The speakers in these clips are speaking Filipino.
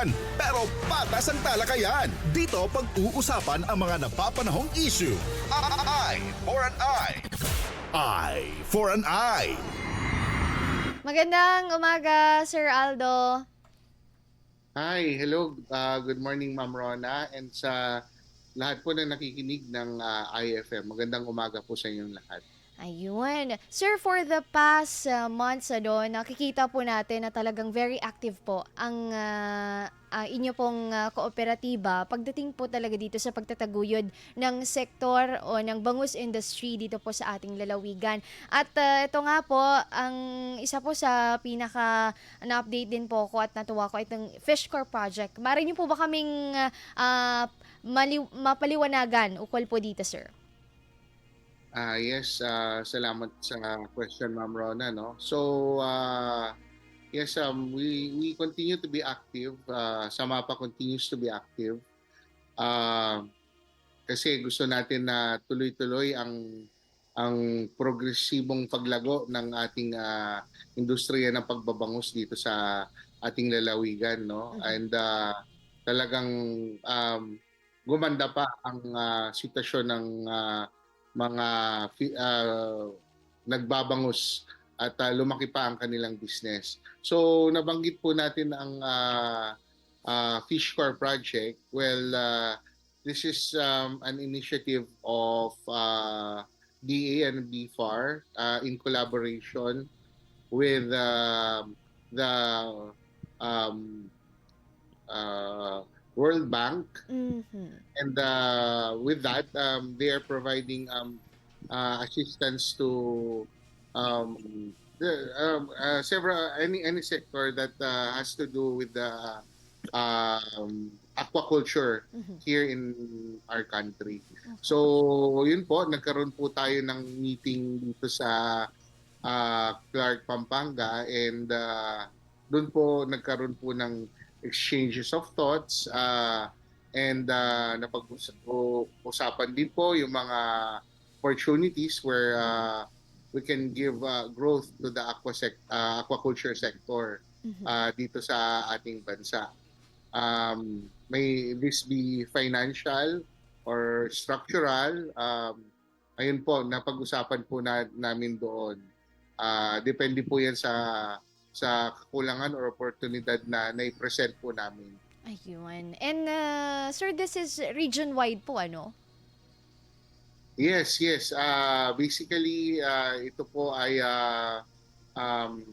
usapan, pero patas ang talakayan. Dito pag-uusapan ang mga napapanahong issue. Eye for an eye. Eye for an eye. Magandang umaga, Sir Aldo. Hi, hello. Uh, good morning, Ma'am Rona. And sa lahat po na nakikinig ng uh, IFM, magandang umaga po sa inyong lahat. Ayun. Sir, for the past uh, months, ano, nakikita po natin na talagang very active po ang uh, uh, inyo pong uh, kooperatiba pagdating po talaga dito sa pagtataguyod ng sektor o ng bangus industry dito po sa ating lalawigan. At uh, ito nga po, ang isa po sa pinaka na-update din po ko at natuwa ko itong Fishcore Project. Mari niyo po ba kaming uh, uh, mali- mapaliwanagan ukol po dito, sir? Uh, yes, uh, salamat sa question, Ma'am Rona. No? So, uh, yes, um, we, we continue to be active. Uh, Samapa continues to be active. Uh, kasi gusto natin na tuloy-tuloy ang ang progresibong paglago ng ating uh, industriya ng pagbabangus dito sa ating lalawigan no Mhm. and uh, talagang um, gumanda pa ang uh, sitwasyon ng uh, mga uh, nagbabangus at uh, lumaki pa ang kanilang business. So nabanggit po natin ang uh, uh, Fish Core Project. Well, uh, this is um, an initiative of uh, DA and BFAR uh, in collaboration with um the um, uh, World Bank Mhm. and uh, with that um, they are providing um, uh, assistance to um, the, um, uh, several any any sector that uh, has to do with the um, aquaculture Mhm. here in our country. So, yun po, nagkaroon po tayo ng meeting dito sa uh, Clark, Pampanga and uh, doon po nagkaroon po ng exchanges of thoughts uh, and uh, napag-usapan din po yung mga opportunities where uh, we can give uh, growth to the aqua sec- uh, aquaculture sector uh, dito sa ating bansa. Um, may this be financial or structural? Um, ayun po, napag-usapan po na, namin doon. Ah, depende po yan sa sa kakulangan or oportunidad na nai-present po namin. Ayun. And uh, sir, this is region-wide po, ano? Yes, yes. Uh, basically, uh, ito po ay uh, um,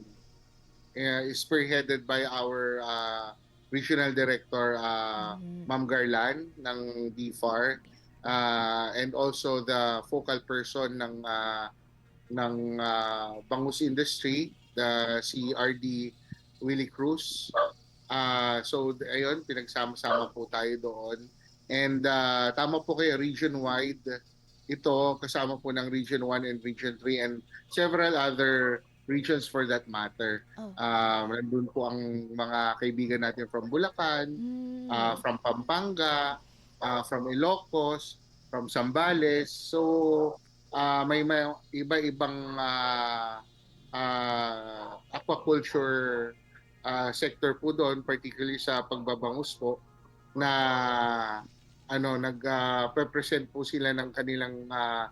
uh, spearheaded by our uh, regional director, uh, Mhm. Ma'am Garlan ng DFAR uh, and also the focal person ng uh, ng uh, bangus industry, the si RD Willie Cruz. Uh, so ayun, pinagsama-sama po tayo doon. And uh, tama po kayo, region-wide ito kasama po ng Region 1 and Region 3 and several other regions for that matter. Oh. Um, nandun po ang mga kaibigan natin from Bulacan, Mm. uh, from Pampanga, uh, from Ilocos, from Zambales. So, uh, may, may iba-ibang uh, uh, aquaculture uh, sector po doon, particularly sa pagbabangus po, na ano nag-represent po sila ng kanilang uh,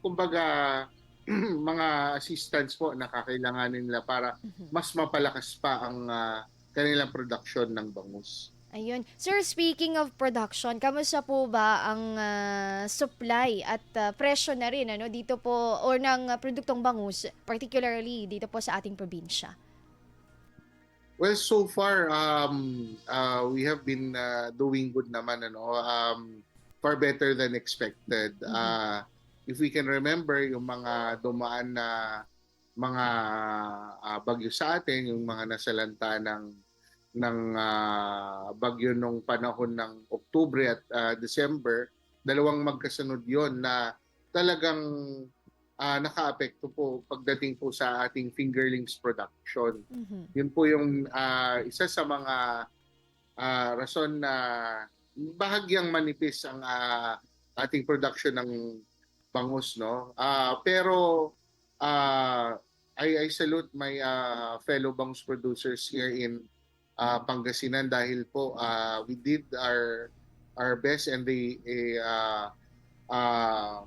kumbaga mga assistants po na kakailanganin nila para Mhm. mas mapalakas pa ang uh, kanilang production ng bangus. Ayun. Sir, speaking of production, kamusta po ba ang ah, supply at ah, presyo na rin ano dito po or ng produktong bangus, particularly dito po sa ating probinsya? Well, so far um uh, we have been uh, doing good naman ano um far better than expected. Uh if we can remember yung mga dumaan na mga uh, bagyo sa atin, yung mga nasalanta ng ng uh, bagyo nung panahon ng Oktubre at uh, December, dalawang magkasunod yon na talagang uh, nakaapekto po pagdating po sa ating fingerlings production. Mhm. Yun po yung ah, isa sa mga ah, rason na bahagyang manipis ang ah, ating production ng bangus no. Ah, pero ah, I, I salute my uh, fellow bangus producers here in ah, Pangasinan dahil po ah, we did our our best and they ah, ah,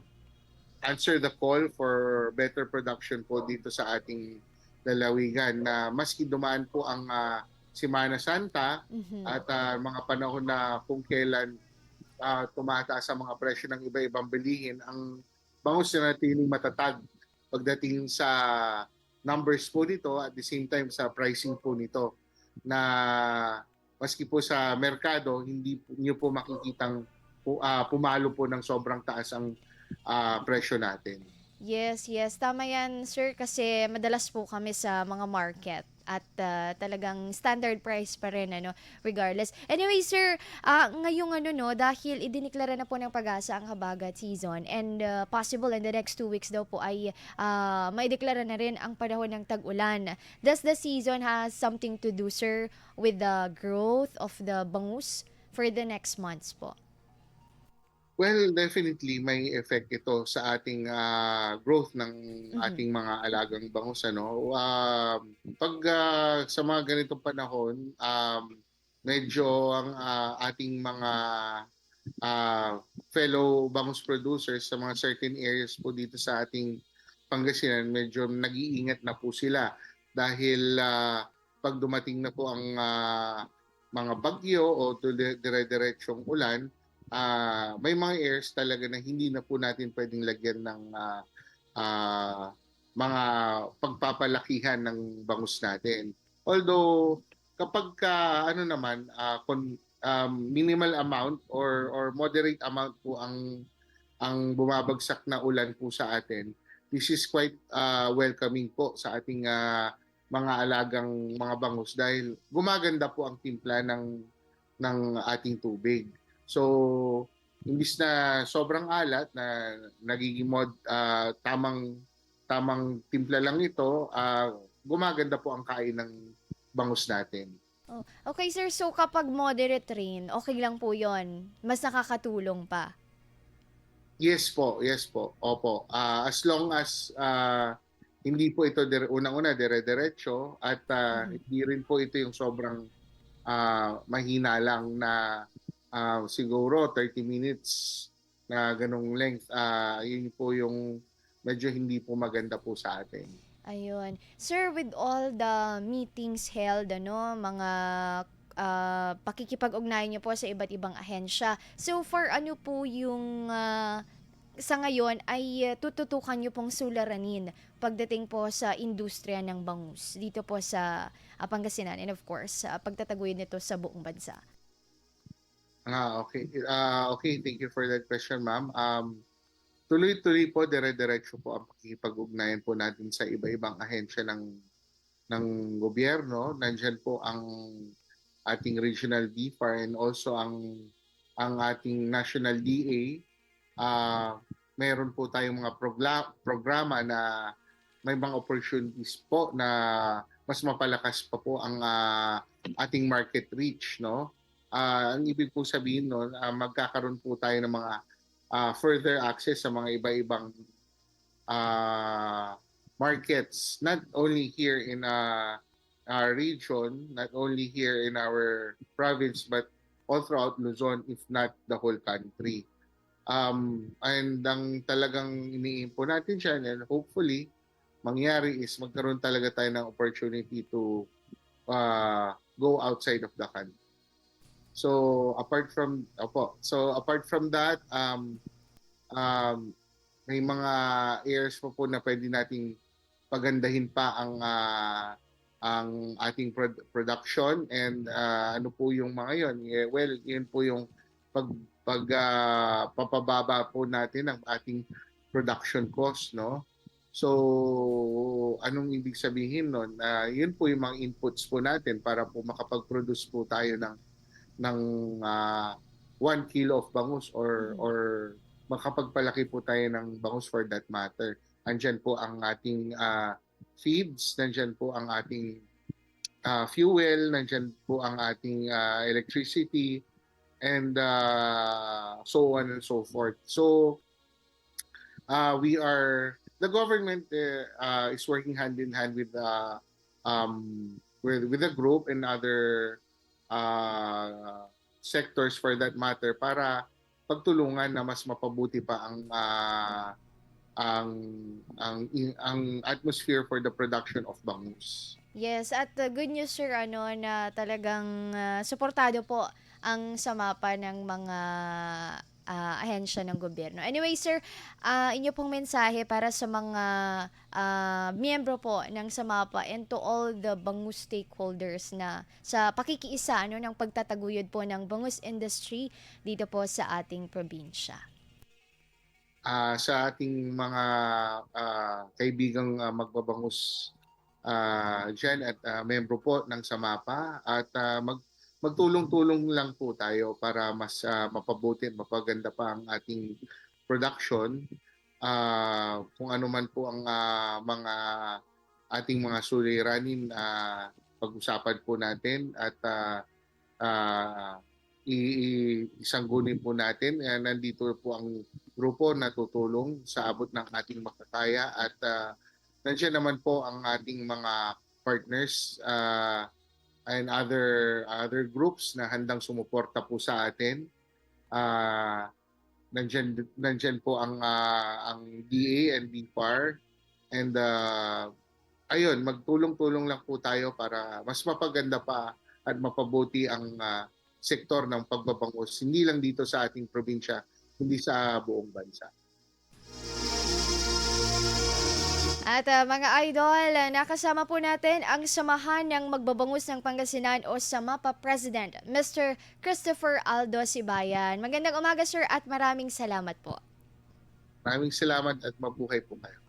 answer the call for better production po dito sa ating lalawigan na maski dumaan po ang ah, Semana Santa Mhm. at ah, mga panahon na kung kailan ah, tumataas ang mga presyo ng iba-ibang bilihin, ang bangus na natiling matatag pagdating sa numbers po nito at the same time sa pricing po nito na maski po sa merkado hindi niyo po makikitang ah, pumalo po ng sobrang taas ang ah, presyo natin. Yes, yes. Tama yan, sir, kasi madalas po kami sa mga market at ah, talagang standard price pa rin, ano, regardless. Anyway, sir, ah, ngayong ano, no, dahil idiniklara na po ng pag-asa ang habagat season and ah, possible in the next two weeks daw po ay ah, maideklara na rin ang panahon ng tag-ulan. Does the season has something to do, sir, with the growth of the bangus for the next months po? Well, definitely may effect ito sa ating ah, growth ng Mhm. ating mga alagang bangus ano. Um, pag ah, sa mga ganitong panahon, um, medyo ang ah, ating mga ah, fellow bangus producers sa mga certain areas po dito sa ating Pangasinan, medyo nag-iingat na po sila dahil ah, pag dumating na po ang ah, mga bagyo o dire- dire-diretsyong ulan, ah may mga areas talaga na hindi na po natin pwedeng lagyan ng ah, ah, mga pagpapalakihan ng bangus natin. Although kapag ka, ano naman ah, kon- um, minimal amount or or moderate amount po ang ang bumabagsak na ulan po sa atin, this is quite ah, welcoming po sa ating ah, mga alagang mga bangus dahil gumaganda po ang timpla ng ng ating tubig. So, imbis na sobrang alat na nagiging mod ah, tamang tamang timpla lang ito, ah, gumaganda po ang kain ng bangus natin. Oh, okay, sir. So, kapag moderate rain, okay lang po yon Mas nakakatulong pa. Yes po, yes po. Opo. Ah, as long as ah, hindi po ito dire, unang-una dire-diretso at ah, Mhm. hindi rin po ito yung sobrang ah, mahina lang na ah, siguro 30 minutes na ganong length. Ah, yun po yung medyo hindi po maganda po sa atin. Ayun. Sir, with all the meetings held, ano, mga ah, pakikipag-ugnayan niyo po sa iba't ibang ahensya. So far, ano po yung ah, sa ngayon ay tututukan niyo pong sularanin pagdating po sa industriya ng bangus dito po sa ah, Pangasinan and of course, sa pagtataguyod nito sa buong bansa. Ah, okay. Ah, okay, thank you for that question, ma'am. Um, tuloy-tuloy po, dire-diretso po ang pakikipag-ugnayan po natin sa iba-ibang ahensya ng ng gobyerno. Nandiyan po ang ating regional DFAR and also ang ang ating national DA. Ah, meron po tayong mga progla- programa na may mga opportunities po na mas mapalakas pa po ang ah, ating market reach, no? Ah, ang ibig po sabihin nun, ah, magkakaroon po tayo ng mga ah, further access sa mga iba-ibang ah, markets, not only here in ah, our region, not only here in our province, but all throughout Luzon, if not the whole country. Um, and ang talagang iniim po natin siya, and hopefully, mangyari is magkaroon talaga tayo ng opportunity to ah, go outside of the country. So apart from opo, so apart from that um um may mga areas po po na pwede nating pagandahin pa ang ah, ang ating prod- production and ah, ano po yung mga yon Eh, well yun po yung pag pag ah, papababa po natin ang ating production cost no? So anong ibig sabihin nun? Ah, yun po yung mga inputs po natin para po makapag-produce po tayo ng ng ah, 1 kilo of bangus or Mm. or makapagpalaki po tayo ng bangus for that matter. Andyan po ang ating ah, feeds, nandyan po ang ating ah, fuel, nandyan po ang ating ah, electricity, and ah, so on and so forth. So, uh, we are, the government uh, uh, is working hand in hand with the um, with with the group and other uh, sectors for that matter para pagtulungan na mas mapabuti pa ang ah, ang ang ang atmosphere for the production of bangus. Yes, at uh, good news sir ano na talagang uh, suportado po ang samapa ng mga ah, ahensya ng gobyerno. Anyway sir, ah, inyo pong mensahe para sa mga ah, miyembro po ng samapa and to all the bangus stakeholders na sa pakikiisa ano ng pagtataguyod po ng bangus industry dito po sa ating probinsya. Ah, sa ating mga ah, kaibigang ah, magbabangus ah dyan at ah, membro po ng Samapa at ah, mag magtulong-tulong lang po tayo para mas ah, mapabuti mapaganda pa ang ating production. Ah, kung ano man po ang ah, mga ating mga suliranin ah, pag-usapan po natin at i- i- isanggunin po natin. Eh, nandito po ang grupo na tutulong sa abot ng ating makakaya at uh, nandiyan naman po ang ating mga partners uh, and other other groups na handang sumuporta po sa atin. Uh, nandiyan nandiyan po ang ah, ang DA and DFAR and uh, ayun magtulong-tulong lang po tayo para mas mapaganda pa at mapabuti ang ah, sektor ng pagbabangus hindi lang dito sa ating probinsya hindi sa buong bansa. At ah, mga idol, ah, nakasama po natin ang samahan ng magbabangus ng Pangasinan o Samapa President, Mr. Christopher Aldo Sibayan. Magandang umaga sir at maraming salamat po. Maraming salamat at mabuhay po kayo.